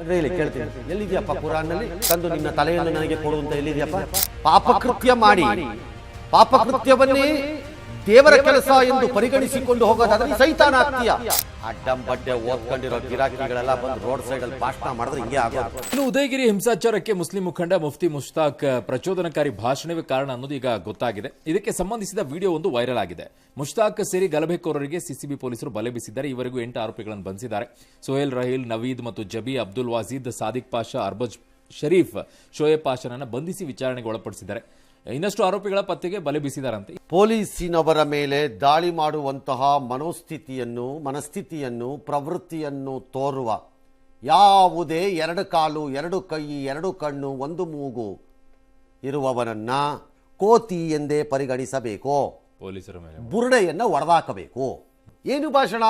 ಇಲ್ಲಿ ಕೇಳ್ತೀನಿ. ಎಲ್ಲಿದೆಯಪ್ಪ ಕುರಾನ್ನಲ್ಲಿ ತಂದು ನಿನ್ನ ತಲೆಯನ್ನು ನನಗೆ ಕೊಡುವಂತ ಎಲ್ಲಿದೆಯಪ್ಪ? ಪಾಪಕೃತ್ಯ ಮಾಡಿ. ಪಾಪಕೃತ್ಯವನ್ನೇ ದೇವರ ಕೆಲಸ ಎಂದು ಪರಿಗಣಿಸಿಕೊಂಡು ಹೋಗೋದಾದ್ರೆ ಸೈತಾನ ಆಗ್ತೀಯ ಅಡ್ಡಂಬಡ್ಡೆ ಓದ್ಕೊಂಡಿರೋ ಗಿರಾಕಿಗಳೆಲ್ಲ ಬಂದು ರೋಡ್ ಸೈಡ್ ಅಲ್ಲಿ ಭಾಷಣ ಮಾಡಿದ್ರೆ ಹಿಂಗೆ ಆಗೋದು. ಇನ್ನು ಉದಯಗಿರಿ ಹಿಂಸಾಚಾರಕ್ಕೆ ಮುಸ್ಲಿಂ ಮುಖಂಡ ಮುಫ್ತಿ ಮುಷ್ತಾಕ್ ಪ್ರಚೋದನಕಾರಿ ಭಾಷಣವೇ ಕಾರಣ ಅನ್ನೋದು ಈಗ ಗೊತ್ತಾಗಿದೆ. ಇದಕ್ಕೆ ಸಂಬಂಧಿಸಿದ ವಿಡಿಯೋ ಒಂದು ವೈರಲ್ ಆಗಿದೆ. ಮುಷ್ತಾಕ್ ಸೇರಿ ಗಲಭೆಕೋರರಿಗೆ ಸಿಸಿಬಿ ಪೊಲೀಸರು ಬಲೆ ಬೀಸಿದ್ದಾರೆ. ಇವರೆಗೂ ಎಂಟು ಆರೋಪಿಗಳನ್ನು ಬಂಧಿಸಿದ್ದಾರೆ. ಸೋಹೇಲ್ ರಹೀಲ್ ನವೀದ್ ಮತ್ತು ಜಬಿ ಅಬ್ದುಲ್ ವಾಜೀದ್ ಸಾದಿಕ್ ಪಾಷಾ ಅರ್ಬಜ್ ಶರೀಫ್ ಶೋಯಬ್ ಪಾಷನನ್ನು ಬಂಧಿಸಿ ವಿಚಾರಣೆಗೆ ಒಳಪಡಿಸಿದ್ದಾರೆ. ಇನ್ನಷ್ಟು ಆರೋಪಿಗಳ ಪತ್ತೆಗೆ ಬಲೆ ಬೀಸಿದಾರಂತೆ. ಪೊಲೀಸಿನವರ ಮೇಲೆ ದಾಳಿ ಮಾಡುವಂತಹ ಮನೋಸ್ಥಿತಿಯನ್ನು ಮನಸ್ಥಿತಿಯನ್ನು ಪ್ರವೃತ್ತಿಯನ್ನು ತೋರುವ ಯಾವುದೇ ಎರಡು ಕಾಲು ಎರಡು ಕೈ ಎರಡು ಕಣ್ಣು ಒಂದು ಮೂಗು ಇರುವವನನ್ನ ಕೋತಿ ಎಂದೇ ಪರಿಗಣಿಸಬೇಕು. ಪೊಲೀಸರ ಮೇಲೆ. ಬುರುಡೆಯನ್ನು ಒಡೆದಾಕಬೇಕು. ಏನು ಭಾಷಣ?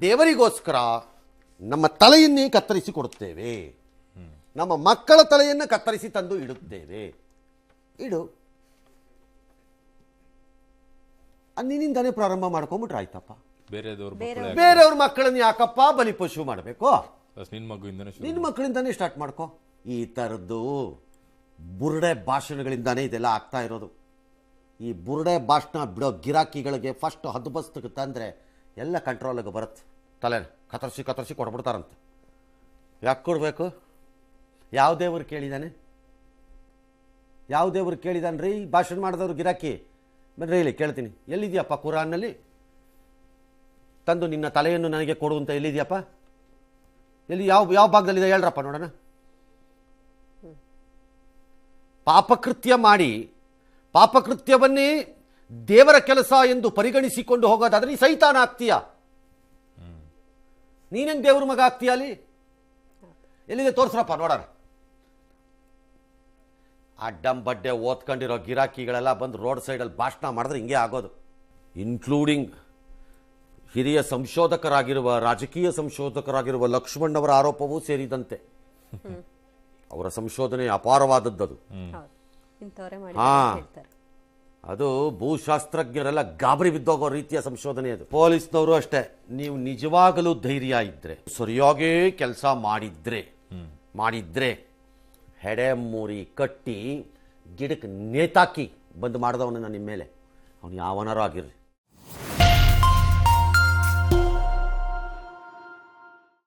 ದೇವರಿಗೋಸ್ಕರ ನಮ್ಮ ತಲೆಯನ್ನೇ ಕತ್ತರಿಸಿ ಕೊಡುತ್ತೇವೆ. ನಮ್ಮ ಮಕ್ಕಳ ತಲೆಯನ್ನು ಕತ್ತರಿಸಿ ತಂದು ಇಡುತ್ತೇವೆ. ಇಡು. ನಿನ್ನಿಂದಾನೇ ಪ್ರಾರಂಭ ಮಾಡ್ಕೊಂಬಿಟ್ರೆ ಆಯ್ತಪ್ಪ. ಬೇರೆದವ್ರ ಬೇರೆಯವ್ರ ಮಕ್ಕಳನ್ನ ಯಾಕಪ್ಪ ಬಲಿಪಶು ಮಾಡಬೇಕು? ನಿನ್ ಮಗುವಿಂದನೇ ಶುರು ನಿನ್ನ ಮಕ್ಕಳಿಂದಾನೇ ಸ್ಟಾರ್ಟ್ ಮಾಡ್ಕೊ. ಈ ಥರದ್ದು ಬುರುಡೆ ಭಾಷಣಗಳಿಂದಾನೇ ಇದೆಲ್ಲ ಆಗ್ತಾ ಇರೋದು. ಈ ಬುರುಡೆ ಭಾಷಣ ಬಿಡೋ ಗಿರಾಕಿಗಳಿಗೆ ಫಸ್ಟ್ ಹದ್ಬಸ್ತಕ್ಕೆ ತಂದರೆ ಎಲ್ಲ ಕಂಟ್ರೋಲಿಗೆ ಬರುತ್ತೆ. ತಲೆ ಕತರಿಸಿ ಕತರಿಸಿ ಕೊಡ್ಬಿಡ್ತಾರಂತೆ ಯಾಕೆ ಕೊಡಬೇಕು? ಯಾವ ದೇವರು ಕೇಳಿದಾನೆ? ಯಾವ ದೇವರು ಕೇಳಿದಾನೆ ರೀ ಭಾಷಣ ಮಾಡಿದವ್ರು ಗಿರಾಕಿ. ಬನ್ರಿ ಇಲ್ಲಿ ಕೇಳ್ತೀನಿ. ಎಲ್ಲಿದೆಯಪ್ಪ ಕುರಾನ್ನಲ್ಲಿ? ತಂದು ನಿನ್ನ ತಲೆಯನ್ನು ನನಗೆ ಕೊಡು ಅಂತ ಎಲ್ಲಿದೆಯಪ್ಪ? ಎಲ್ಲಿ ಯಾವ ಯಾವ ಭಾಗದಲ್ಲಿದೆ ಹೇಳ್ರಪ್ಪ ನೋಡೋಣ. ಪಾಪಕೃತ್ಯ ಮಾಡಿ ಪಾಪಕೃತ್ಯವನ್ನೇ ದೇವರ ಕೆಲಸ ಎಂದು ಪರಿಗಣಿಸಿಕೊಂಡು ಹೋಗೋದಾದ್ರೆ ನೀ ಸೈತಾನ ಆಗ್ತೀಯ? ನೀನೇನು ದೇವ್ರ ಮಗ ಆಗ್ತೀಯ ಅಲ್ಲಿ? ಎಲ್ಲಿದೆ ತೋರಿಸ್ರಪ್ಪ ನೋಡೋಣ. ಅಡ್ಡಂ ಬಡ್ಡೆ ಓದ್ಕೊಂಡಿರೋ ಗಿರಾಕಿಗಳೆಲ್ಲ ಬಂದು ರೋಡ್ ಸೈಡಲ್ಲಿ ಭಾಷಣ ಮಾಡಿದ್ರೆ ಹಿಂಗೆ ಆಗೋದು. ಇನ್ಕ್ಲೂಡಿಂಗ್ ಹಿರಿಯ ಸಂಶೋಧಕರಾಗಿರುವ ರಾಜಕೀಯ ಸಂಶೋಧಕರಾಗಿರುವ ಲಕ್ಷ್ಮಣ್ಣವರ ಆರೋಪವೂ ಸೇರಿದಂತೆ. ಅವರ ಸಂಶೋಧನೆ ಅಪಾರವಾದದ್ದದು. ಹಾ. ಹೇಳ್ತಾರೆ. ಅದು ಭೂಶಾಸ್ತ್ರಜ್ಞರೆಲ್ಲ ಗಾಬರಿ ಬಿದ್ದೋಗೋ ರೀತಿಯ ಸಂಶೋಧನೆ ಅದು. ಪೊಲೀಸ್ನವರು ಅಷ್ಟೇ. ನೀವು ನಿಜವಾಗಲೂ ಧೈರ್ಯ ಇದ್ರೆ ಸರಿಯಾಗೇ ಕೆಲಸ ಮಾಡಿದ್ರೆ ಮಾಡಿದ್ರೆ ಹೆಡೆ ಮೂರಿ ಕಟ್ಟಿ ಗಿಡಕ್ಕೆ ನೇತಾಕಿ ಬಂದು ಮಾಡಿದವನ ನಿಮ್ಮ ಮೇಲೆ. ಅವನು ಯಾವನಾರು ಆಗಿರ್ರಿ